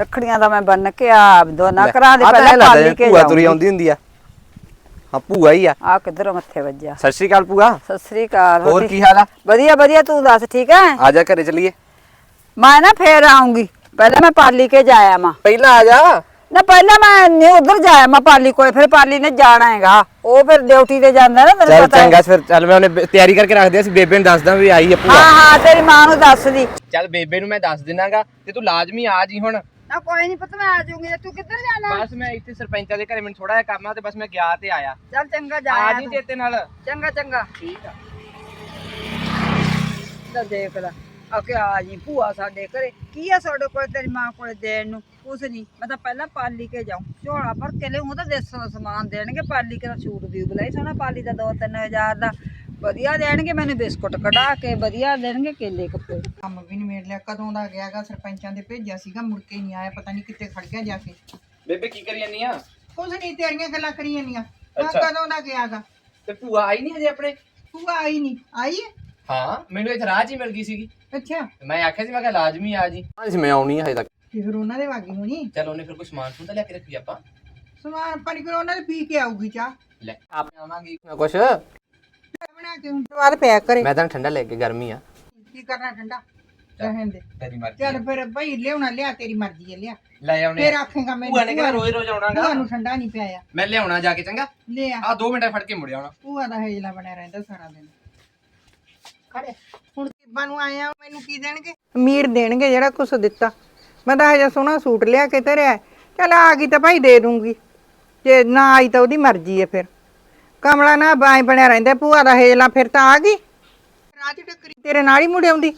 ਰੱਖੜੀਆਂ ਦਾ ਮੈਂ ਬੰਨ ਕੇ ਆ ਦੋਨਾਂ ਘਰਾਂ ਦੇ ਪਹਿਲਾਂ ਪਾਲੀ ਕੇ ਭੂਆ ਤੁਰੀ ਆਉਂਦੀ ਹੁੰਦੀ ਆ। ਹਾਂ ਭੂਆ ਹੀ ਆ। ਆ ਕਿੱਧਰੋਂ ਮੱਥੇ ਵੱਜਿਆ? ਸਤਿ ਸ਼੍ਰੀ ਅਕਾਲ ਭੂਆ। ਸਤਿ ਸ੍ਰੀ ਅਕਾਲ। ਹੋਰ ਕੀ ਹਾਲ ਆ? ਵਧੀਆ ਵਧੀਆ ਤੂੰ ਦੱਸ ਠੀਕ ਹੈ ਆ ਜਾ ਘਰੇ ਚਲੀਏ। ਮੈਂ ਨਾ ਫੇਰ ਆਉਂਗੀ ਪਹਿਲਾਂ ਮੈਂ ਪਾਲੀ ਕੇ ਜਾਇਆ ਮਾਂ। ਪਹਿਲਾਂ ਆ ਜਾ। ਨਾ ਪਹਿਲਾਂ ਮੈਂ ਨੀ ਉਧਰ ਜਾਇਆ ਮੈਂ ਪਾਲੀ ਕੋਲ ਫਿਰ ਪਾਲੀ ਨੇ ਜਾਣਾ ਹੈਗਾ। ਉਹ ਫਿਰ ਡਿਊਟੀ ਤੇ ਜਾਂਦਾ ਨਾ ਤੈਨੂੰ ਚੱਲ ਪਤਾ ਹੈ। ਚੰਗਾ ਫਿਰ ਚੱਲ ਮੈਂ ਉਹਨੇ ਤਿਆਰੀ ਕਰਕੇ ਰੱਖਦੇ ਸੀ ਬੇਬੇ ਨੂੰ ਦੱਸਦਾ ਵੀ ਆਈ ਆ ਭੂਆ ਹਾਂ ਹਾਂ ਤੇਰੀ ਮਾਂ ਨੂੰ ਦੱਸ ਦੀ। ਚੱਲ ਬੇਬੇ ਨੂੰ ਮੈਂ ਦੱਸ ਦਿਨਾਗਾ ਤੇ ਤੂੰ ਲਾਜ਼ਮੀ ਆ ਜੀ ਹੁਣ। ਨਾ ਕੋਈ ਨਹੀਂ ਪਤਾ ਮੈਂ ਆ ਜਾਊਂਗੀ ਤੂੰ ਕਿੱਧਰ ਜਾਣਾ? ਬਸ ਮੈਂ ਇੱਥੇ ਸਰਪੰਚਾਂ ਦੇ ਘਰੇ ਮੈਨੂੰ ਥੋੜਾ ਜਿਹਾ ਕੰਮ ਆ ਤੇ ਬਸ ਮੈਂ ਗਿਆ ਤੇ ਆਇਆ। ਚੱਲ ਚੰਗਾ ਆ ਜਾਇਆ ਜੀ ਤੂੰ। ਚੇਤੇ ਨਾਲ। ਚੰਗਾ ਚੰਗਾ। ਠੀਕ ਆ। ਤਾਂ ਦੇਖ ਲੈ। ਆ ਕੇ ਆ ਜੀ ਭੂਆ ਸਾਡੇ ਘਰੇ। ਕੀ ਆ ਸਾਡੇ ਕੋਲ ਤੇਰੀ ਮਾਂ ਕੋਲ ਦੇਣ ਨੂੰ? ਕੁਛ ਨਹੀਂ। ਮੈਂ ਤਾਂ ਪਹਿਲਾਂ ਪਾਲੀ ਕੇ ਜਾਉਂ ਝੋਲਾ ਭਰ ਕੇ ਲਿਆਊਂ ਤਾਂ ਦੇਸਾਂ ਦਾ ਸਮਾਨ ਦੇਣਗੇ। ਪਾਲੀ ਕੇ ਦਾ ਸੂਟ ਵੀ ਬਲਾਈ ਸੋਹਣਾ ਪਾਲੀ ਦਾ 2-3000 ਦਾ। ਵਧੀਆ ਦੇਣਗੇ ਮੈਨੂੰ ਬਿਸਕੁਟ ਕਢਾ ਕੇ ਵਧੀਆ ਦੇਣਗੇ ਕੇਲੇ ਕੱਪੜੇ। ਕੰਮ ਵੀ ਨਿਮੇੜ ਲਿਆ। ਕਦੋਂ ਦਾ ਗਿਆਗਾ ਸਰਪੰਚਾਂ ਦੇ ਭੇਜਿਆ ਸੀਗਾ ਮੁੜ ਕੇ ਨਹੀਂ ਆਇਆ ਪਤਾ ਨਹੀਂ ਕਿੱਥੇ ਖੜ ਗਿਆ ਜਾ ਕੇ। ਬੇਬੇ ਕੀ ਕਰੀ ਜਾਨੀ ਆ? ਕੁਝ ਨਹੀਂ ਤੇਰੀਆਂ ਗੱਲਾਂ ਕਰੀ ਜਾਂਦੀਆਂ ਅੱਛਾ। ਕਦੋਂ ਦਾ ਗਿਆਗਾ ਤੇ ਭੂਆ ਆਈ ਨਹੀਂ ਹਜੇ ਆਪਣੇ? ਤੂੰ ਆਈ ਨਹੀਂ। ਆਈ ਹੈ? ਹਾਂ ਮੈਨੂੰ ਇੱਥੇ ਰਾਹ 'ਚ ਹੀ ਮਿਲ ਗਈ ਸੀਗੀ। ਅੱਛਾ। ਮੈਂ ਆਖਿਆ ਸੀ ਮੈਂ ਕਿਹਾ ਲਾਜ਼ਮੀ ਆ ਜੀ। ਹਾਂ ਜੀ ਮੈਂ ਆਉਣੀ ਆ ਹਜੇ ਤੱਕ। ਤੇ ਫਿਰ ਉਹਨਾਂ ਦੇ ਵਾਗੀ ਹੋਣੀ? ਚਲ ਉਹਨੇ ਫਿਰ ਕੋਈ ਸਮਾਨ ਤਾਂ ਲਿਆ ਕੇ ਰੱਖੀ ਆਪਾਂ। ਸਮਾਨ ਪਾਣੀ ਕੋਲ ਉਹਨਾਂ ਦੇ ਪੀ ਕੇ ਆਊਗੀ ਚਾਹ। ਲੈ। ਆਪੇ ਆਵਾਂਗੇ। ਕੁਛ? ਬਣਾ ਕੇ ਹੁਣ ਤੋਂ ਬਾਅਦ ਪਿਆ ਕਰੇ। ਮੈਂ ਤਾਂ ਠੰਡਾ ਲੈ ਕੇ ਗਰਮੀ ਆ। ਕੀ ਕਰਨਾ ਠੰਡਾ? ਰਹਿਣ ਦੇ। ਤੇਰੀ ਮਰਜ਼ੀ ਚੱਲ ਫਿਰ ਭਾਈ ਲਿਆਉਣਾ ਲਿਆ ਤੇਰੀ ਮਰਜ਼ੀ ਹੈ ਲਿਆ। ਲੈ ਆਉਣੇ ਫਿਰ ਆਖੇਗਾ ਮੈਂ ਭੂਆ ਨੇ ਕਿਹਾ ਰੋਜ਼ ਰੋਜ਼ ਆਉਣਾਗਾ। ਭੂਆ ਨੂੰ ਠੰਡਾ ਨਹੀਂ ਪਿਆਇਆ। ਮੈਂ ਲਿਆਉਣਾ ਜਾ ਕੇ ਚੰਗਾ। ਲਿਆ। ਆ 2 ਮਿੰਟਾਂ ਫੜ ਕੇ ਮੁੜ ਆਉਣਾ। ਭੂਆ ਦਾ ਹੇਜਲਾ ਬਣਿਆ ਰਹਿੰਦਾ ਸਾਰਾ ਦਿਨ। ਖੜੇ। ਹੁਣ ਕਿਬਾਂ ਨੂੰ ਆਇਆ ਮੈਨੂੰ ਕੀ ਦੇਣਗੇ? ਅਮੀਰ ਦੇਣਗੇ ਜਿਹੜਾ ਕੁਛ ਦਿੱਤਾ। ਮੈਂ ਤਾਂ ਹਜੇ ਸੋਹਣਾ ਸੂਟ ਲਿਆ ਕੇ ਧਰਿਆ ਚਲ ਆ ਗਈ ਤਾਂ ਭਾਈ ਦੇ ਦੂੰਗੀ। ਜੇ ਨਾ ਆਈ ਤਾਂ ਉਹਦੀ ਮਰਜ਼ੀ ਹੈ ਫਿਰ। ਕਮਲਾ ਨਾ ਬਾਈ ਬਣਿਆ ਰਹਿੰਦਾ ਭੂਆ ਦਾ ਹੇਜਲਾ ਫਿਰ ਤਾਂ ਆ ਗਈ। ਰਾਜ ਟੱਕਰੀ। ਤੇਰੇ ਨਾਲ ਹੀ ਮੁੜ ਆਉਂਦੀ।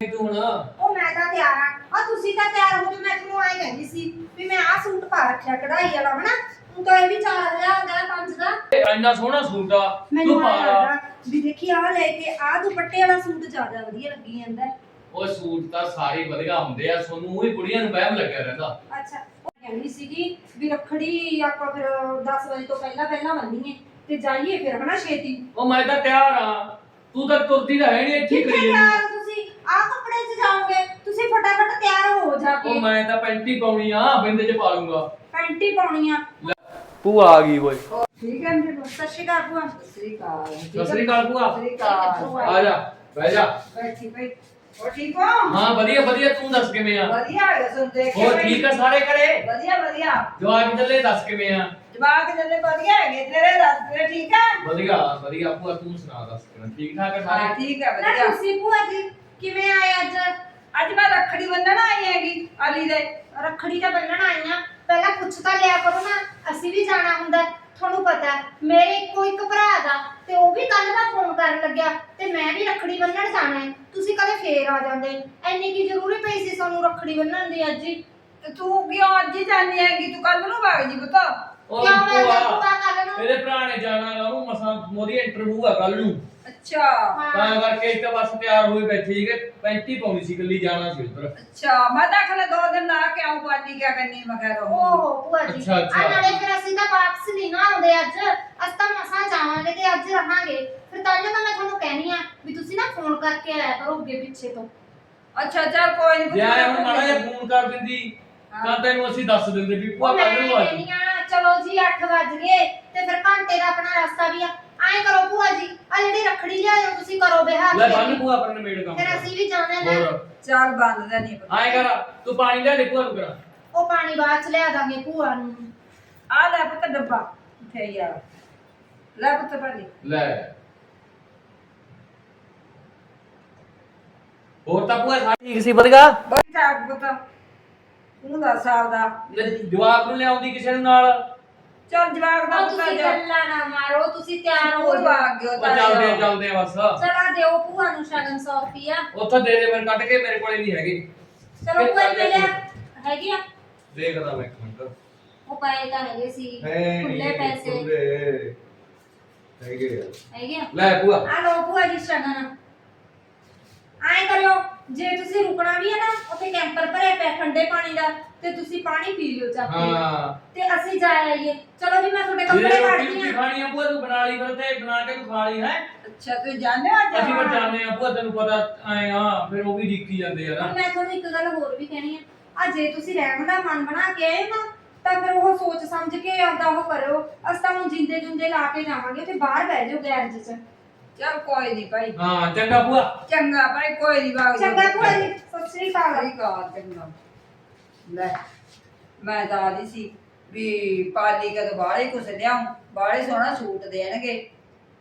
ਉਹ ਮੈਂ ਤਾਂ ਤਿਆਰ ਆ। ਆ ਤੁਸੀਂ ਤਾਂ ਤਿਆਰ ਹੋ ਤੇ ਮੈਂ ਤੁਹਾਨੂੰ ਆਏ ਕਹਿੰਦੀ ਸੀ ਵੀ ਮੈਂ ਆਹ ਸੂਟ ਪਾ ਰੱਖਿਆ ਕਢਾਈ ਵਾਲਾ ਹਨਾ? ਹੁਣ ਤਾਂ ਇਹ ਵੀ 4000 ਦਾ 5 ਦਾ। ਇੰਨਾ ਸੋਹਣਾ ਸੂਟ ਆ ਮੈਨੂੰ ਤੂੰ ਆਇਆ ਪਾ ਲੱਗਾ ਵੀ ਦੇਖੀ ਆ ਲੈ ਕੇ ਆ ਦੁਪੱਟੇ ਵਾਲਾ ਸੂਟ ਜ਼ਿਆਦਾ ਵਧੀਆ ਲੱਗੀ ਜਾਂਦਾ। ਉਹ ਸੂਟ ਤਾਂ ਸਾਰੇ ਵਧੀਆ ਹੁੰਦੇ ਆ ਸੋਨੂੰ ਉਹੀ ਕੁੜੀਆਂ ਨੂੰ ਵਹਿਮ ਲੱਗਿਆ ਰਹਿੰਦਾ। ਅੱਛਾ ਉਹ ਕਹਿੰਦੀ ਸੀਗੀ ਵੀ ਰੱਖੜੀ ਆਪਾਂ ਫਿਰ 10 ਵਜੇ ਤੋਂ ਪਹਿਲਾਂ ਪਹਿਲਾਂ ਬੰਨੀਏ ਤੇ ਜਾਈਏ ਫਿਰ ਹਨਾ ਛੇਤੀ। ਉਹ ਮੈਂ ਤਾਂ ਤਿਆਰ ਆ ਤੂੰ ਤਾਂ ਤੁਰਦੀ ਤਾਂ ਹੈ ਨਹੀਂ ਇੱਥੇ ਹੀ ਕਿੱਥੇ ਕਰੀ ਤਿਆਰ ਜਾਂਦੀ ਹੋ ਤੁਸੀਂ? ਆ ਕੱਪੜੇ 'ਚ ਜਾਓਗੇ ਤੁਸੀਂ ਫਟਾਫਟ ਤਿਆਰ ਹੋ ਜਾ ਉਹ ਕੇ ਮੈਂ ਤਾਂ ਪੈਂਟੀ ਪਾਉਣੀ ਆ ਬਿੰਦੇ ਚ ਪਾ ਲੂੰਗਾ। ਪੈਂਟੀ ਪਾਉਣੀ ਆ। ਭੂਆ ਆ ਗਈ ਓਏ। ਠੀਕ ਹੈ ਜੀ ਸਤਿ ਸ਼੍ਰੀ ਅਕਾਲ ਭੂਆ। ਸਤਿ ਸ੍ਰੀ ਅਕਾਲ। ਸਤਿ ਸ੍ਰੀ ਅਕਾਲ ਭੂਆ। ਸਤਿ ਸ੍ਰੀ ਅਕਾਲ। ਆ ਜਾ ਬਹਿ ਜਾ। ਬੈਠੀ ਬਈ ਹੋ ਠੀਕ ਹੋ? ਹਾਂ ਵਧੀਆ ਵਧੀਆ ਤੂੰ ਦੱਸ ਕਿਵੇਂ ਆ? ਵਧੀਆ ਹੈ ਸੁਣ ਦੇਖ ਕੇ ਹੋਰ ਬਈ। ਠੀਕ ਆ ਸਾਰੇ ਘਰੇ? ਵਧੀਆ ਵਧੀਆ। ਜਵਾਬ ਚੱਲੇ ਦੱਸ ਕਿਵੇਂ ਆ? ਜਵਾਕ ਜਦੇ ਵਧੀਆ ਹੈਗੇ ਤੇਰੇ ਦੱਸ ਤੇਰੇ ਠੀਕ ਹੈ ਵਧੀਆ ਵਧੀਆ ਭੂਆ ਤੂੰ ਸੁਣਾ ਦੱਸ ਕਿਵੇਂ? ਠੀਕ ਠਾਕ ਆ ਹਾਂ ਸਾਰੇ ਠੀਕ ਹੈ ਨਾ ਵਧੀਆ। ਤੁਸੀਂ ਭੂਆ ਜੀ ਕਿਵੇਂ ਆਏ ਅੱਜ? ਅੱਜ ਮੈਂ ਰੱਖੜੀ ਬੰਨਣ ਆਈ ਹੈਗੀ ਅਲੀ ਦੇ। ਰੱਖੜੀ ਦਾ ਬੰਨਣ ਆਈਆਂ ਪਹਿਲਾਂ ਪੁੱਛ ਤਾਂ ਲਿਆ ਕਰੋ ਨਾ ਅਸੀਂ ਵੀ ਜਾਣਾ ਹੁੰਦਾ ਹੈ। ਤੁਹਾਨੂੰ ਪਤਾ ਹੈ, ਮੇਰੇ ਇੱਕੋ ਇੱਕ ਭਰਾ ਦਾ ਤੇ ਉਹ ਵੀ ਕੱਲ ਦਾ ਫੋਨ ਕਰਨ ਲੱਗਿਆ ਤੇ ਮੈਂ ਵੀ ਰੱਖੜੀ ਬੰਨਣ ਜਾਣਾ ਹੈ ਤੁਸੀਂ ਕਦੇ ਫੇਰ ਆ ਜਾਂਦੇ ਐਨੀ ਕੀ ਜ਼ਰੂਰੀ ਪਈ ਸੀ ਸਾਨੂੰ ਰੱਖੜੀ ਬੰਨਣ ਦੀ ਅੱਜ ਹੀ ਤੇ ਤੂੰ ਕਿਉਂ ਅੱਜ ਹੀ ਜਾਣੀ ਹੈਗੀ ਤੂੰ ਕੱਲ ਨੂੰ ਭਾਗ ਜੀ ਪੁੱਤ ਉਹ ਕਿਉਂ ਮੈਂ ਭੂਆ ਦੇਖੂਗਾ ਕੱਲ ਨੂੰ ਮੇਰੇ ਭਰਾ ਨੇ ਜਾਣਾ ਗਾ ਉਹਨੂੰ ਮਸਾਂ ਮੋਦੀ ਇੰਟਰਵਿਊ ਆ ਕੱਲ ਨੂੰ। ਅੱਛਾ। ਹਾਂ ਤਾਂ ਕਰਕੇ ਇੱਕ ਬਸ ਤਿਆਰ ਹੋਏ ਬੈਠੇ ਸੀਗੇ 35 ਪਾਉਣੀ ਸੀ ਕੱਲੀ ਜਾਣਾ ਸੀ ਉਧਰ। ਅੱਛਾ ਮੈਂ ਤਾਂ ਖਲੇ ਦੋ ਦਿਨ ਲਾ ਕੇ ਆਉਂ ਪਾਲੀ ਕਿਆ ਕਰਨੀ ਮੈਂ ਕਹਿ ਰਹੀ ਓਹੋ ਭੂਆ ਜੀ। ਅੱਛਾ, ਅੱਛਾ। ਆ ਨਾਲੇ ਫਿਰ ਅਸੀਂ ਤਾਂ ਵਾਪਸ ਨਹੀਂ ਨਾ ਆਉਂਦੇ ਅੱਜ। ਅਸੀਂ ਤਾਂ ਮਸਾਂ ਜਾਵਾਂਗੇ ਤੇ ਅੱਜ ਰਹਾਂਗੇ। ਫਿਰ ਤਾਂ ਤਾਂ ਮੈਂ ਤੁਹਾਨੂੰ ਕਹਿਣੀ ਆ ਵੀ ਤੁਸੀਂ ਨਾ ਫੋਨ ਕਰਕੇ ਆਇਆ ਕਰੋ ਅੱਗੇ ਪਿੱਛੇ ਤੋਂ। ਅੱਛਾ ਚੱਲ ਕੋਈ ਨਹੀਂ ਜੇ ਆਇਆ ਹੁਣ ਮਾੜਾ ਜਿਹਾ ਫੋਨ ਕਰ ਦਿੰਦੀ। ਤਾਂ ਤੈਨੂੰ ਅਸੀਂ ਦੱਸ ਦਿੰਦੇ ਵੀ ਭੂਆ ਉਹ ਮੈਂ ਕੱਲ ਨੂੰ ਆ ਕਹਿਣੀ ਆ ਚਲੋ ਜੀ 8 ਵੱਜ ਗਏ। ਤੇ ਫਿਰ ਘੰਟੇ ਦਾ ਆਪਣਾ ਰਸਤਾ ਵੀ ਆ। ਐਂ ਕਰੋ ਭੂਆ ਜੀ ਆ ਜਿਹੜੀ ਰੱਖੜੀ ਲਿਆਇਓ ਤੁਸੀਂ ਕਰੋ ਬਿਹਾਰ ਲੈ ਬੰਨ ਭੂਆ ਪਰ ਮੇੜ ਕੰਮ ਫਿਰ ਅਸੀਂ ਵੀ ਜਾਣਾ ਨਾ ਹੋਰ। ਚੱਲ ਬੰਦ ਦਾ ਨਹੀਂ ਪਤਾ। ਆਏ ਕਰ ਤੂੰ ਪਾਣੀ ਲੈ ਦੇ ਭੂਆ ਨੂੰ ਕਰਾ ਉਹ ਪਾਣੀ ਬਾਅਦ ਚ ਲਿਆ ਦਾਂਗੇ ਭੂਆ ਨੂੰ। ਆ ਲੈ ਪੁੱਤ ਡੱਬਾ ਇੱਥੇ ਯਾਰ ਲੈ ਪੁੱਤ ਪਾਲੀ ਲੈ। ਹੋਰ ਤਾਂ ਭੂਆ ਸਾਰੀ ਠੀਕ ਸੀ ਵਧੀਆ? ਬੜੀ ਠਾਕ ਪੁੱਤ। ਤੂੰ ਦੱਸ ਆਪਦਾ। ਜਵਾਬ ਨੂੰ ਲਿਆਉਂਦੀ ਕਿਸੇ ਨੂੰ ਨਾਲ? ਚੱਲ ਜਵਾਕ ਦਾ ਪੁੱਤ ਤੁਸੀਂ ਜਾ ਗੱਲਾਂ ਨਾ ਮਾਰੋ ਤੁਸੀਂ ਤਿਆਰ ਹੋ ਜਾਓ। ਭਾਗ ਗਿਓ ਉਹ ਤਾਂ ਚੱਲਦੇ ਆ ਚੱਲਦੇ ਆ ਬਸ। ਚਲਾ ਦਿਓ ਭੂਆ ਨੂੰ ਸ਼ਗਨ 100 ਰੁਪਿਆ ਉੱਥੋਂ ਦੇ ਦੇ ਮੈਨੂੰ ਕੱਢ ਕੇ ਮੇਰੇ ਕੋਲੇ ਨਹੀਂ ਹੈਗੇ। ਚਲੋ ਜੀ ਮਿਲਿਆ ਹੈਗੀ ਆ। ਦੇਖਦਾ ਮੈਂ ਇੱਕ ਮਿੰਟ। ਉਹ ਪਏ ਤਾਂ ਹੈਗੇ ਸੀ। ਖੁੱਲੇ ਪੈਸੇ। ਹੈਗੇ ਆ। ਲੈ ਭੂਆ। ਆ ਲੋ ਭੂਆ ਜੀ ਸ਼ਗਨ। ਆਏ ਕਰਿਓ ਜੇ ਤੁਸੀਂ ਰੁਕਣਾ ਵੀ ਹੈ ਨਾ ਉੱਥੇ ਕੈਂਪਰ ਭਰਿਆ ਪਿਆ ਠੰਡੇ ਪਾਣੀ ਦਾ। ਤੇ ਤੁਸੀਂ ਪਾਣੀ ਪੀ ਲਿਓ ਚੱਕ ਕੇ। ਹਾਂ। ਤੇ ਅਸੀਂ ਜਾ ਆਈਏ। ਚਲੋ ਜੀ ਮੈਂ ਤੁਹਾਡੇ ਜੇ ਕੱਪੜੇ ਰੋਟੀ ਕੱਢਦੀ ਰੋਟੀ ਆ ਖਾਣੀ ਆ ਭੂਆ ਤੂੰ ਬਣਾ ਲਈ ਫਿਰ ਤੇ ਬਣਾ ਕੇ ਤੂੰ ਖਾ ਲਈ ਹੈ? ਅੱਛਾ ਤੂੰ ਜਾਣੇ ਅੱਜ? ਅਸੀਂ ਫਿਰ ਜਾਂਦੇ ਆ ਭੂਆ ਤੈਨੂੰ ਪਤਾ ਆਏ ਆ ਫਿਰ ਉਹ ਵੀ ਡਿੱਕੀ ਜਾਂਦੇ ਹੁਣ ਨਾ। ਮੈਂ ਤੁਹਾਨੂੰ ਇੱਕ ਗੱਲ ਹੋਰ ਵੀ ਕਹਿਣੀ ਆ। ਆ ਜੇ ਤੁਸੀਂ ਰਹਿਣ ਦਾ ਮਨ ਬਣਾ ਕੇ ਆਏ ਨਾ ਤਾਂ ਫਿਰ ਉਹ ਸੋਚ ਸਮਝ ਕੇ ਆਪਦਾ ਉਹ ਕਰਿਓ ਅਸੀਂ ਤਾਂ ਹੁਣ ਜਿੰਦੇ ਜੁੰਦੇ ਲਾ ਕੇ ਜਾਵਾਂਗੇ ਉੱਥੇ ਬਾਹਰ ਬਹਿ ਜਾਓ ਗੈਰਜ 'ਚ। ਚੱਲ ਕੋਈ ਨਹੀਂ ਭਾਈ। ਹਾਂ ਚੰਗਾ ਭੂਆ। ਚੰਗਾ ਭਾਈ ਕੋਈ ਨਹੀਂ ਬਾਗ ਚੰਗਾ ਭੂਆ ਜੀ ਸਤਿ ਸ੍ਰੀ ਅਕਾਲ ਚੰਗਾ। ਲੈ ਮੈਂ ਤਾਂ ਆਦੀ ਸੀ ਵੀ ਪਾਲੀ ਕਦ ਬਾਹਲੇ ਕੁਛ ਲਿਆਉਂ ਬਾਹਲੇ ਸੋਹਣਾ ਸੂਟ ਦੇਣਗੇ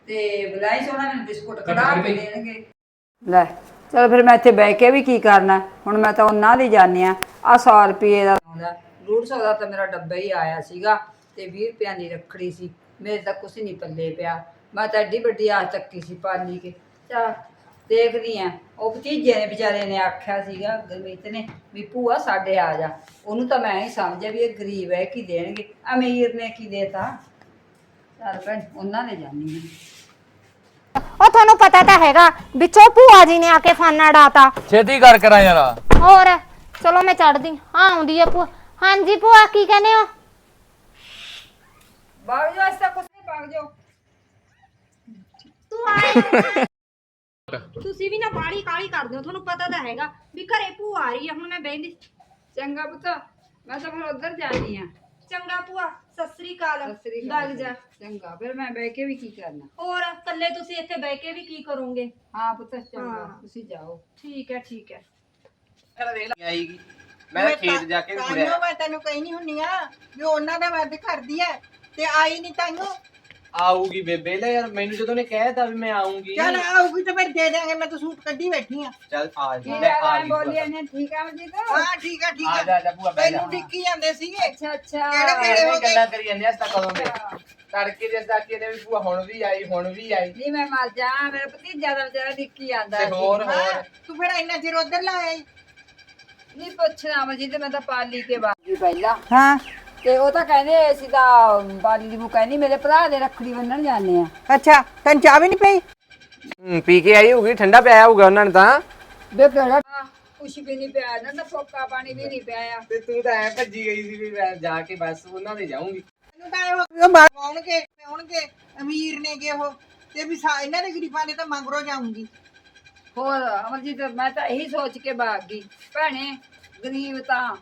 ਤੇ ਬਲਾਈ ਸੋਹਣਾ ਮੈਨੂੰ ਬਿਸਕੁਟ ਕਢਾ ਕੇ ਦੇਣਗੇ। ਲੈ ਚਲ ਫਿਰ ਮੈਂ ਇੱਥੇ ਬਹਿ ਕੇ ਵੀ ਕੀ ਕਰਨਾ ਹੁਣ ਮੈਂ ਤਾਂ ਉਹਨਾਂ ਦੇ ਜਾਣੇ ਆ ਆ 100 ਰੁਪਏ ਦਾ ਆਉਂਦਾ। ਰੂਟ ਸੌ ਦਾ ਤਾਂ ਮੇਰਾ ਡੱਬਾ ਹੀ ਆਇਆ ਸੀਗਾ ਤੇ 20 ਰੁਪਿਆਂ ਦੀ ਰੱਖੜੀ ਸੀ ਮੇਰੇ ਤਾਂ ਕੁਛ ਨਹੀਂ ਪੱਲੇ ਪਿਆ। ਮੈਂ ਤਾਂ ਐਡੀ ਵੱਡੀ ਆਸ ਤੱਕੀ ਸੀ ਪਾਲੀ ਕੇ। ਚਲ ਦੇਖਦੀ ਆ। ਉਹ ਭਤੀਜੇ ਨੇ ਵਿਚਾਰੇ ਨੇ ਆਖਿਆ ਸੀਗਾ ਗੁਰਮੀਤ ਨੇ ਵੀ ਭੂਆ ਸਾਡੇ ਆ ਜਾ। ਉਹਨੂੰ ਤਾਂ ਮੈਂ ਹੀ ਸਮਝਿਆ ਵੀ ਇਹ ਗਰੀਬ ਹੈ ਕੀ ਦੇਣਗੇ? ਅਮੀਰ ਨੇ ਕੀ ਦੇਤਾ? ਚੱਲ ਭੈਣ ਉਹਨਾਂ ਨੇ ਜਾਣੀ ਉਹ ਤੁਹਾਨੂੰ ਪਤਾ ਤਾਂ ਹੈਗਾ ਵਿੱਚੋਂ ਭੂਆ ਜੀ ਨੇ ਆ ਕੇ ਫਾਨਾ ਡਾਤਾ। ਛੇਤੀ ਕਰ ਕਰਾਂ ਯਾਰ। ਹੋਰ ਚਲੋ ਮੈਂ ਚੜਦੀ ਹਾਂ ਆਉਂਦੀ ਆ ਭੂਆ। ਹਾਂਜੀ ਭੂਆ ਕੀ ਕਹਿੰਦੇ ਹੋ? ਬਾਗ ਜੋ ਅਸਤਾ ਕੁਛ ਨਹੀਂ ਬਾਗ ਜੋ ਤੂੰ ਆਏ ਤੁਸੀਂ ਵੀ ਨਾ ਬਾੜੀ ਕਾਲੀ ਕਰਦੇ ਹੋ ਤੁਹਾਨੂੰ ਪਤਾ ਤਾਂ ਹੈਗਾ ਵੀ ਘਰੇ ਭੂਆ ਆ ਰਹੀ ਆ ਹੁਣ ਮੈਂ ਬਹਿੰਦੀ। ਚੰਗਾ ਪੁੱਤ ਮੈਂ ਤਾਂ ਫਿਰ ਉੱਧਰ ਜਾਣੀ ਆ। ਚੰਗਾ ਭੂਆ ਸਤਿ ਸ੍ਰੀ ਅਕਾਲ। ਸਤਿ ਸ੍ਰੀ ਵਗ ਅਕਾਲ ਜਾ। ਚੰਗਾ ਫਿਰ ਮੈਂ ਬਹਿ ਕੇ ਵੀ ਕੀ ਕਰਨਾ? ਹੋਰ ਇਕੱਲੇ ਤੁਸੀਂ ਇੱਥੇ ਬਹਿ ਕੇ ਵੀ ਕੀ ਕਰੋਗੇ? ਹਾਂ ਪੁੱਤ ਚੰਗਾ ਹਾਂ। ਤੁਸੀਂ ਜਾਓ। ਠੀਕ ਹੈ ਠੀਕ ਹੈ। ਆਏਗੀ। ਮੈਂ ਤਾਂ ਖੇਤ ਜਾ ਕੇ ਮੈਂ ਤੈਨੂੰ ਕਹੀ ਨਹੀਂ ਹੁੰਨੀ ਆ ਵੀ ਉਹਨਾਂ ਦਾ ਵੱਧ ਕਰਦੀ ਐ ਤੇ ਆਈ ਨਹੀਂ ਤਾਈਓ। ਆਊਗੀ ਬੇਬੇ ਲੈ ਯਾਰ ਮੈਨੂੰ ਜਦੋਂ ਨੇ ਕਹਿਤਾ ਵੀ ਮੈਂ ਆਉਂਗੀ ਚੱਲ ਆਊਗੀ ਤਾਂ ਫਿਰ ਦੇ ਦਿਆਂਗੇ ਮੈਂ ਤਾਂ ਸੂਟ ਕੱਢੀ ਬੈਠੀ ਆ ਚੱਲ ਆ ਕੀ ਜਾ ਲੈ ਆ ਆ ਗਈ ਬੋਲੀ ਭੂਆ। ਨੇ ਠੀਕ ਆ ਮਜੀਦ ਹਾਂ ਠੀਕ ਆ ਠੀਕ ਆ ਆ ਜਾ ਜਾ ਭੂਆ ਬਹਿ ਜਾ ਤੈਨੂੰ ਡਿੱਕੀ ਜਾਂਦੇ ਸੀਗੇ ਅੱਛਾ ਅੱਛਾ ਕਿਹੜੇ ਵੇਲੇ ਹੋ ਐਵੇਂ ਗਏ ਗੱਲਾਂ ਕਰੀ ਜਾਂਦੇ ਅਸ ਤਾਂ ਕਦੋਂ ਦੇ ਤੜਕੇ ਦੇ ਤੜਕੇ ਦੇ ਵੀ ਭੂਆ ਹੁਣ ਵੀ ਆਈ ਹੁਣ ਵੀ ਆਈ ਨਹੀਂ ਮੈਂ ਮਰ ਜਾ ਮੇਰਾ ਭਤੀਜਾ ਦਾ ਵਿਚਾਰਾ ਨਿੱਕੀ ਆਂਦਾ ਤੇ ਹੋਰ ਹਾਂ, ਹੋਰ ਤੂੰ ਫਿਰ ਇੰਨਾ ਚਿਰ ਉਧਰ ਲਾਇਆ ਈ ਨਹੀਂ ਪੁੱਛਣਾ ਮਜੀਦ ਮੈਂ ਤਾਂ ਪਾਲੀ ਕੇ ਬਾਗੀ ਪਹਿਲਾਂ ਹਾਂ ਤੇ ਉਹ ਤਾਂ ਕਹਿੰਦੇ ਅਸੀਂ ਤਾਂ ਬਾਲੀ ਦੀ ਨੂੰ ਕਹਿੰਦੀ ਮੇਰੇ ਭਰਾ ਦੇ ਰੱਖੜੀ ਬੰਨਣ ਜਾਂਦੇ ਆ। ਅੱਛਾ ਤੈਨੂੰ ਚਾਹ ਵੀ ਨਹੀਂ ਪਈ? ਹੂੰ, ਪੀ ਕੇ ਆਈ ਹੋਊਗੀ ਠੰਡਾ ਪਿਆਇਆ ਹੋਊਗਾ ਉਹਨਾਂ ਨੇ ਤਾਂ। ਬੇ ਕਿਹੜਾ ਕੁਛ ਵੀ ਨਹੀਂ ਪਿਆ ਨਾ ਤਾਂ ਫੋਕਾ ਪਾਣੀ ਵੀ ਨਹੀਂ ਪਿਆ ਤੇ ਤੂੰ ਤਾਂ ਐ ਭੱਜੀ ਗਈ ਸੀ ਵੀ ਮੈਂ ਜਾ ਕੇ ਬਸ ਉਹਨਾਂ ਦੇ ਜਾਊਂਗੀ। ਤੈਨੂੰ ਤਾਂ ਇਹ ਹੋ ਗਿਆ ਬਾਹਰ ਆਉਣਗੇ ਆਉਣਗੇ ਅਮੀਰ ਨੇਗੇ ਉਹ। ਤੇ ਵੀ ਸਾ- ਇਹਨਾਂ ਦੇ ਗਰੀਬਾਂ ਦੇ ਤਾਂ ਮੰਗਰੋ ਜਾਊਂਗੀ। ਹੋਰ ਅਮਰਜੀਤ ਮੈਂ ਤਾਂ ਇਹੀ ਸੋਚ ਕੇ ਭਾਗ ਗਈ। ਭੈਣੇ ਗਰੀਬ ਤਾਂ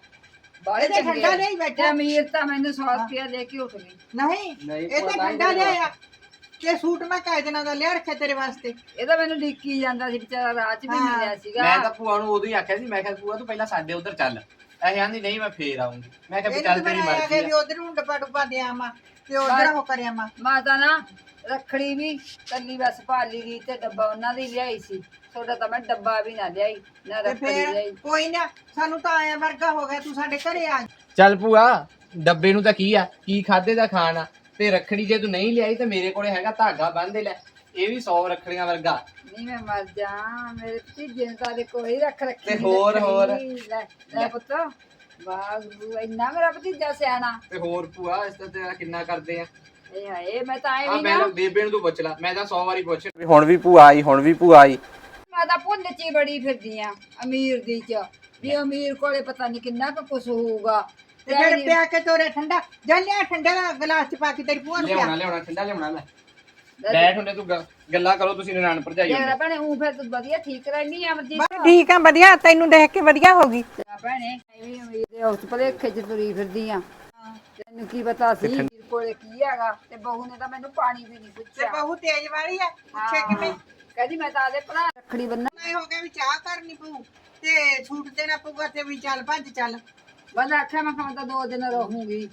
ਬਾਲੇ ਇਹਦੇ ਚੰਗੇ ਠੰਡਾ ਲਿਆਈ ਬੈਠਾ। ਤੇ ਅਮੀਰ ਤਾਂ ਮੈਨੂੰ 100 ਰੁਪਇਆ ਦੇ ਕੇ ਉੱਠ ਗਈ। ਨਹੀਂ ਨਹੀਂ, ਇਹ ਤਾਂ ਭੂਆ ਠੰਡਾ ਤਾਂ ਹੀ ਲਿਆਇਆ ਤੇ ਸੂਟ ਮੈਂ ਕਾਇ ਦਿਨਾਂ ਦਾ ਲਿਆ ਰੱਖਿਆ ਤੇਰੇ ਵਾਸਤੇ? ਇਹ ਤਾਂ ਮੈਨੂੰ ਡਿੱਕੀ ਜਾਂਦਾ ਸੀ ਵਿਚਾਰਾ ਰਾਹ ਚ ਵੀ ਹਾਂ। ਮਿਲਿਆ ਸੀਗਾ। ਮੈਂ ਤਾਂ ਭੂਆ ਨੂੰ ਉਦੋਂ ਹੀ ਆਖਿਆ ਸੀ ਮੈਂ ਕਿਹਾ ਭੂਆ ਤੂੰ ਪਹਿਲਾਂ ਸਾਡੇ ਉਧਰ ਚੱਲ। ਇਹ ਆਂਦੀ ਨਹੀਂ ਮੈਂ ਫੇਰ ਆਉਂਗੀ ਮੈਂ ਕਿਹਾ ਵੀ ਚੱਲ ਤੇਰੀ ਆਇਆ ਮਰਜ਼ੀ ਵੀ ਆ। ਉਧਰ ਨੂੰ ਡੱਬਾ ਡੁੱਬਾ ਦੇ ਆਵਾਂ ਤੇ ਉਧਰ ਹੋ ਕਰਿਆ ਮਾ। ਮੈਂ ਤਾਂ ਨਾ ਰੱਖੜੀ ਵੀ ਕੱਲੀ ਬਸ ਭਾਲੀ ਦੀ ਤੇ ਡੱਬਾ ਉਹਨਾਂ ਦੀ ਲਿਆਈ ਸੀ। ਤੁਹਾਡਾ ਤਾਂ ਮੈਂ ਡੱਬਾ ਵੀ ਨਾ ਲਿਆਈ ਨਾ ਤੇ ਫੇਰ ਲਿਆਈ। ਕੋਈ ਨਾ ਸਾਨੂੰ ਤਾਂ ਆਇਆ ਵਰਗਾ ਹੋ ਗਿਆ ਤੂੰ ਸਾਡੇ ਘਰੇ ਆ। ਚੱਲ ਭੂਆ ਡੱਬੇ ਨੂੰ ਤਾਂ ਕੀ ਆ ਕੀ ਖਾਦੇ ਦਾ ਖਾਣਾ ਤੇ ਰੱਖੜੀ ਜੇ ਤੂੰ ਨਹੀਂ ਲਿਆਈ ਤੇ ਮੇਰੇ ਕੋਲੇ ਹੈਗਾ ਧਾਗਾ ਬੰਨ ਦੇ ਲੈ ਇਹ ਵੀ 100 ਰੱਖੜੀਆਂ ਵਰਗਾ। ਨਹੀਂ ਮੈਂ ਮਰ ਜਾ ਮੇਰੇ ਭਤੀਜੇ ਨੇ ਤਾਂ ਦੇ ਕੋਈ ਰੱਖ ਰੱਖੀ ਤੇ ਹੋਰ। ਹੋਰ। ਲੈ ਲੈ ਪੁੱਤ ਵਾਹਿਗੁਰੂ ਇੰਨਾ ਮੇਰਾ ਭਤੀਜਾ ਸਿਆਣਾ। ਤੇ ਹੋਰ ਭੂਆ ਇਸ ਤਾਂ ਤੇਰਾ ਕਿੰਨਾ ਕਰਦੇ ਆ? ਇਹ ਹਾਏ ਮੈਂ ਤਾਂ ਐ ਆ ਵੀ ਮੈਂ ਨਾ ਬੇਬੇ ਨੂੰ ਤੂੰ ਪੁੱਛ ਲੈ ਮੈਂ ਤਾਂ 100 ਵਾਰੀ ਪੁੱਛ ਵੀ ਹੁਣ ਵੀ ਭੂਆ ਆਈ ਹੁਣ ਵੀ ਭੂਆ ਆਈ। ਮੈਂ ਤਾਂ ਭੁੱਲ ਚ ਹੀ ਬੜੀ ਫਿਰਦੀ ਆ ਅਮੀਰ ਦੀ ਚ। ਵੀ ਅਮੀਰ ਕੋਲੇ ਪਤਾ ਨਹੀਂ ਕਿੰਨਾ ਕੁ ਕੁਛ ਹੋਊਗਾ। ਤੇ ਫਿਰ ਪਿਆ ਕੇ ਤੋਰੇ ਠੰਡਾ ਜਾ ਲਿਆ ਠੰਡੇ ਦਾ ਗਲਾਸ ਚ ਪਾ ਕੇ ਤੇਰੀ ਭੂਆ ਨੂੰ ਲਿਆਉਣਾ ਪਿਆ। ਲਿਆਉਣਾ ਠੰਡਾ ਲਿਆਉਣਾ ਲੈ। ਬੈਠ ਹੁੰਦੇ ਤੂੰ ਗੱਲਾਂ ਕਰੋ ਤੁਸੀਂ ਨਨਾਣ ਭਰਜਾਈ ਜਿਹੜਾ ਭੈਣੇ ਉਹ ਫਿਰ ਤੂੰ ਵਧੀਆ ਠੀਕ ਰਹਿਣੀ ਆ ਬਸ ਠੀਕ ਆ ਵਧੀਆ ਤੈਨੂੰ ਦੇਖ ਕੇ ਵਧੀਆ ਹੋ ਗਈ। ਭੈਣੇ ਐਵੇਂ ਅਮੀਰ ਦੇ ਉਸ ਭਲੇਖੇ ਚ ਤੁਰੀ ਫਿਰਦੀ ਆ। ਤੈਨੂੰ ਕੀ ਪਤਾ ਸੀ ਅਮੀਰ ਕੋਲੇ ਕੀ ਹੈਗਾ ਤੇ ਬਹੂ ਨੇ ਤਾਂ ਮੈਨੂੰ ਪਾਣੀ ਵੀ ਨਹੀਂ ਤੇ ਪੁੱਛਿਆ ਬਹੂ ਤੇਜ ਵਾਲੀ ਆ ਪੁੱਛੇ। ਕਿਵੇਂ? ਕਹਿੰਦੀ ਮੈਂ ਤਾਂ ਆਦੇ ਭਰਾ ਰੱਖੜੀ ਬੰਨਣ ਮੈਂ ਹੋ ਗਿਆ ਵੀ ਚਾਹ ਕਰਨੀ ਪਊ ਤੇ ਸੂਟ ਦੇਣਾ ਪਊਗਾ ਤੇ ਵੀ ਚੱਲ ਭੱਜ ਚੱਲ। ਬਸ ਆਖਿਆ ਮੈਂ ਕਿਹਾ ਮੈਂ ਤਾਂ ਦੋ ਦਿਨ ਰਹੂੰਗੀ।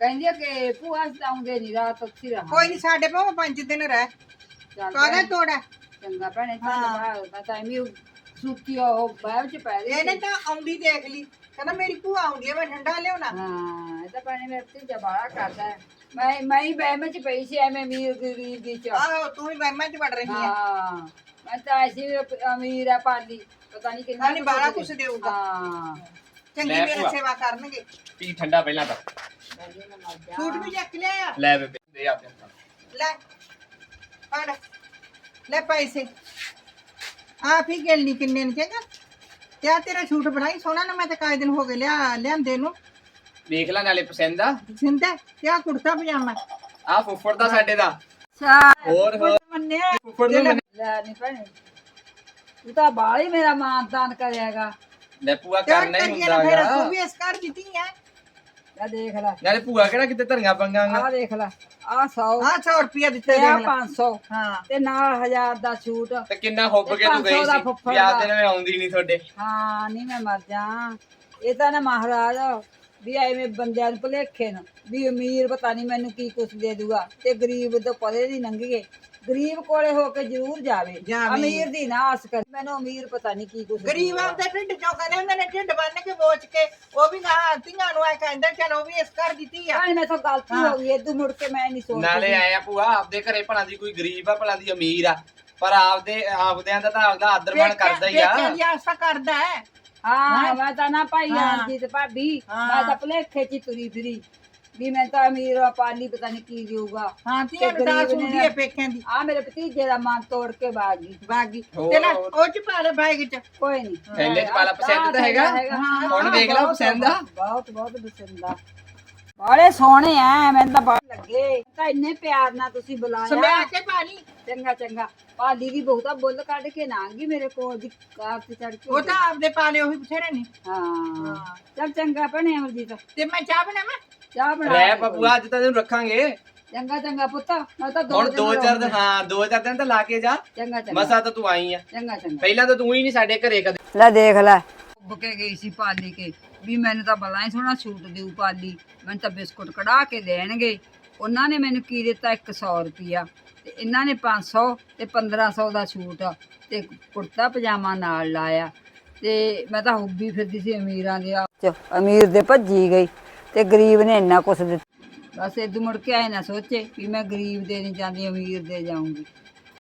ਕਹਿੰਦੀ ਆ ਕਿ ਭੂਆ ਅਸੀਂ ਤਾਂ ਆਉਂਦੇ ਨਹੀਂ ਰਾਤ ਉੱਥੇ ਰਹਾਂ ਕੋਈ ਨਹੀਂ ਸਾਡੇ ਭਾਵੇਂ ਪੰਜ ਦਿਨ ਰਹਿ। ਕਾਹਦਾ ਤੋੜਾ ਚੰਗਾ ਭੈਣੇ। ਬਾਹਰ ਮੈਂ ਤਾਂ ਐਵੇਂ ਸੁੱਤੀ ਉਹ ਬਾਹਰ ਚ ਪੈ ਗਈ। ਇਹਨੇ। ਤਾਂ ਆਉਂਦੀ ਦੇਖ ਲਈ। ਕਹਿੰਦਾ ਮੇਰੀ ਭੂਆ ਆਉਂਦੀ ਆ ਮੈਂ ਠੰਡਾ ਲਿਆਉਣਾ। ਹਾਂ ਇਹ ਤਾਂ ਭੈਣੇ ਮੇਰੇ ਤੇ ਜਬਾੜਾ ਕਰਦਾ ਹੈ। ਮੈਂ ਮੈਂ ਹੀ ਬਹਿਮ ਚ ਪਈ ਸੀ ਐਵੇਂ ਅਮੀਰ ਗਰੀਬ ਦੀ ਚ। ਆਹੋ ਤੂੰ ਵੀ ਵਹਿਮਾਂ ਚ ਵੜ ਰਹੀ ਆ। ਹਾਂ ਮੈਂ ਤਾਂ ਐਸੀ ਵੀ ਅਮੀਰ ਆ ਪਾਲੀ ਪਤਾ ਨਹੀਂ ਕਿੰਨਾ ਹਾਂ, ਨਹੀਂ, ਬਾਹਲਾ ਕੁਛ ਦੇਊਗਾ। ਹਾਂ। ਚੰਗੀ ਲੈ ਮੇਰੀ ਭੂਆ। ਸੇਵਾ ਕਰਨਗੇ। ਪੀ ਠੰਡਾ ਪਹਿਲਾਂ ਤਾਂ। ਸੂਟ ਵੀ ਚੱਕ ਲਿਆ। ਲੈ ਬੇਬੇ ਦੇ ਆ ਲੈ ਫੜ। ਲੈ ਪੈਸੇ। ਆਪ ਹੀ ਗਿਣਨੀ ਕਿੰਨੇ ਨੇ ਚੰਗਾ। ਤੇ ਆ ਤੇਰਾ ਸੂਟ ਬਣਾਈ ਸੋਹਣਾ ਨਾ ਮੈਂ ਤਾਂ ਕਾਇ ਦਿਨ ਹੋ ਗਏ ਲਿਆ ਲਿਆਂਦੇ ਨੂੰ। ਦੇਖ ਲੈ ਨਾਲੇ ਪਸੰਦ ਆ। ਸਿੰਦਾ ਤੇ ਆ ਕੁੜਤਾ ਪਜਾਮਾ। ਆ ਫੁੱਫੜ ਦਾ ਸਾਡੇ ਦਾ। ਅੱਛਾ ਹੋਰ ਹੋਰ। ਮੰਨਿਆ ਫੁੱਫੜ ਨੂੰ ਲੈ ਨਹੀਂ ਭੈਣੇ। ਤੂੰ ਤਾਂ ਬਾਹਲੀ ਮੇਰਾ ਮਾਨਦਾਨ ਕਰਿਆਗਾ। ਲੈ ਭੂਆ ਕਰਨਾ ਹੀ ਨਾ ਫਿਰ ਤੂੰ ਵੀ ਇਸ ਘਰ ਜਿੱਤੀ ਹੈ। ਲੈ ਦੇਖ ਲੈ। ਨਾਲੇ ਭੂਆ ਕਿਹੜਾ ਕਿਤੇ ਧਰੀਆਂ ਪੰਗਾਂਗਾ ਆਹ ਦੇਖ ਲੈ। ਆਹ 100 ਹਾਂ 100 ਰੁਪਿਆ ਦਿੱਤੇ ਤੇ ਦੇਖ ਲੈ। 500 ਹਾਂ। ਤੇ ਨਾਲ 1000 ਦਾ ਛੂਟ ਤੇ ਕਿੰਨਾ ਹੁੱਬ ਤੇ ਕੇ ਤੂੰ ਗਈ 500 ਦਾ ਸੀ? ਫੁੱਫੜ ਵੀ ਆਪਦੇ ਦਾ। ਨਾਲ ਆਉਂਦੀ ਨਹੀਂ ਤੁਹਾਡੇ। ਹਾਂ ਨਹੀਂ ਮੈਂ ਮਰ ਜਾ। ਇਹ ਤਾਂ ਨਾ ਮਹਾਰਾਜ ਵੀ ਐਵੇਂ ਬੰਦਿਆਂ ਨੂੰ ਭੁਲੇਖੇ ਨਾ ਵੀ ਅਮੀਰ ਪਤਾ ਨਹੀਂ ਮੈਨੂੰ ਕੀ ਕੁਛ ਦੇ ਦੂਗਾ ਤੇ ਗਰੀਬ ਤੋਂ ਪਰੇ ਦੀ ਲੰਘੀਏ। ਗਰੀਬ ਕੋਲੇ ਹੋ ਕੇ ਜ਼ਰੂਰ ਜਾਵੇ। ਜਾਵੇ। ਅਮੀਰ ਦੀ ਨਾ ਆਸ ਕਰ। ਮੈਨੂੰ ਅਮੀਰ ਪਤਾ ਨਹੀਂ ਕੀ ਕੁਛ ਗਰੀਬ। ਆਪਦੇ ਢਿੱਡ ਚੋਂ ਕਹਿੰਦੇ ਹੁੰਦੇ ਨੇ ਢਿੱਡ ਬੰਨ ਕੇ ਬੋਚ ਕੇ ਉਹ ਵੀ ਗਾਂ ਧੀਆਂ ਨੂੰ ਐ ਕਹਿੰਦੇ ਚਲ ਉਹ ਵੀ ਇਸ ਘਰ ਜਿੱਤੀ ਆ। ਭਾਈ ਮੈਥੋਂ ਗਲਤੀ ਹੋ ਗਈ ਏਦੂ ਮੁੜ ਕੇ ਮੈਂ ਨਹੀਂ ਸੋਚਦੀ। ਨਾਲੇ ਆਏ ਆ ਭੂਆ ਆਪਦੇ ਘਰੇ ਭਲਾ ਦੀ ਕੋਈ ਗਰੀਬ ਆ ਭਲਾ ਦੀ ਅਮੀਰ ਆ। ਪਰ ਆਪਦੇ ਆਪਦਿਆਂ ਦਾ ਤਾਂ ਆਪਦਾ ਆਦਰ ਮਾਣ ਕਰਦਾ ਹੀ ਆ। ਦੀ ਆਸਾ ਕਰਦਾ ਹੈ। ਹਾਂ ਮੈਂ ਤਾਂ ਨਾ ਭਾਈ। ਆਂਦੀ ਤੇ ਭਾਬੀ। ਮੈਂ ਤਾਂ ਭੁਲੇਖੇ ਚ ਹੀ ਤੁਰੀ ਫਿਰੀ ਵੀ ਮੈਂ ਤਾਂ ਅਮੀਰ ਆ ਪਾਲੀ ਪਤਾ ਨਹੀਂ ਕੀ ਦੇਊਗਾ ਹਾਂ ਧੀਆਂ ਤੇ ਨੂੰ ਦਾਸ ਹੁੰਦੀ ਹੈ ਪੇਕਿਆਂ ਦੀ। ਆ ਮੇਰੇ ਭਤੀਜੇ ਦਾ ਮਨ ਤੋੜ ਕੇ ਬਾਗੀ ਬਾਗੀ। ਤੇ ਲੈ ਉਹ ਚ ਪਾ ਲੈ ਬੈਗ ਚ। ਕੋਈ ਨਹੀਂ ਥੈਲੇ 'ਚ ਪਾਲਾ ਪਸੰਦ ਤਾਂ ਹੈਗਾ। ਹਾਂ, ਹੁਣ ਵੇਖ ਲਾ ਬਹੁਤ- ਪਸੰਦ ਆ। ਬਹੁਤ ਬਹੁਤ ਪਸੰਦ ਆ। ਬਾਲੇ ਸੋਹਣੇ ਆ ਮੈਨੂੰ ਤਾਂ ਬਹੁਤ ਲੱਗੇ। ਤਾਂ ਇੰਨੇ ਪਿਆਰ ਨਾਲ ਤੁਸੀਂ ਬੁਲਾਇਆ। ਸਮਿਆ ਕੇ ਪਾਣੀ। ਚੰਗਾ ਚੰਗਾ। ਪਾਲੀ ਦੀ ਬਹੁਤਾ ਬੁੱਲ ਕੱਢ ਕੇ ਨਾ ਆਂਗੀ ਮੇਰੇ ਕੋਲ ਦੀ ਕਾਰ ਤੇ ਚੜ ਕੇ। ਉਹ ਤਾਂ ਆਪਦੇ ਪਾਲੇ ਉਹੀ ਬਥੇਰੇ ਨੇ। ਹਾਂ। ਚੱਲ ਚੰਗਾ ਭੈਣੇ ਅਮਰਜੀਤ। ਤੇ ਮੈਂ ਚਾਹ ਬਣਾਵਾਂ ਚਾਹ ਬਣਾ ਲੈ ਪਪੂਆ ਅੱਜ ਤਾਂ ਤੈਨੂੰ ਰੱਖਾਂਗੇ। ਚੰਗਾ ਚੰਗਾ ਪੁੱਤ। ਮੈਂ ਤਾਂ ਦੋ ਹੁਣ ਦਿਨ ਦੋ ਚਾਰ ਦਿਨ। ਹਾਂ ਦੋ ਚਾਰ ਦਿਨ ਤਾਂ ਲਾ ਕੇ ਜਾ। ਚੰਗਾ ਚੰਗਾ। ਮਸਾ ਤਾਂ ਤੂੰ ਆਈ ਆ। ਚੰਗਾ ਚੰਗਾ। ਪਹਿਲਾਂ ਤਾਂ ਤੂੰ ਹੀ ਨਹੀਂ ਸਾਡੇ ਘਰੇ ਕਦੇ। ਲੈ ਦੇਖ ਲੈ। ਉੱਬ ਕੇ ਗਈ ਸੀ ਪਾਲੀ ਕੇ, ਵੀ ਮੈਨੂੰ ਤਾਂ ਬਲਾ ਹੀ ਸੋਹਣਾ ਸੂਟ ਦਿਉ ਪਾਲੀ, ਮੈਨੂੰ ਤਾਂ ਬਿਸਕੁਟ ਕਢਾ ਕੇ ਦੇਣਗੇ। ਉਹਨਾਂ ਨੇ ਮੈਨੂੰ ਕੀ ਦਿੱਤਾ? 100 ਰੁਪਿਆ ਤੇ ਇਹਨਾਂ ਨੇ 500 ਤੇ 1500 ਦਾ ਸੂਟ ਤੇ ਕੁੜਤਾ ਪਜਾਮਾ ਨਾਲ ਲਾਇਆ। ਤੇ ਮੈਂ ਤਾਂ ਹੁੱਬੀ ਫਿਰਦੀ ਸੀ ਅਮੀਰਾਂ ਦੇ ਆ ਅਮੀਰ ਦੇ ਭੱਜੀ ਗਈ ਤੇ ਗਰੀਬ ਨੇ ਇੰਨਾ ਕੁਛ ਦਿੱਤਾ। ਬਸ ਇਦੋਂ ਮੁੜ ਕੇ ਆਏ ਨਾ ਸੋਚੇ ਵੀ ਮੈਂ ਗਰੀਬ ਦੇ ਨਹੀਂ ਜਾਂਦੀ, ਅਮੀਰ ਦੇ ਜਾਊਂਗੀ।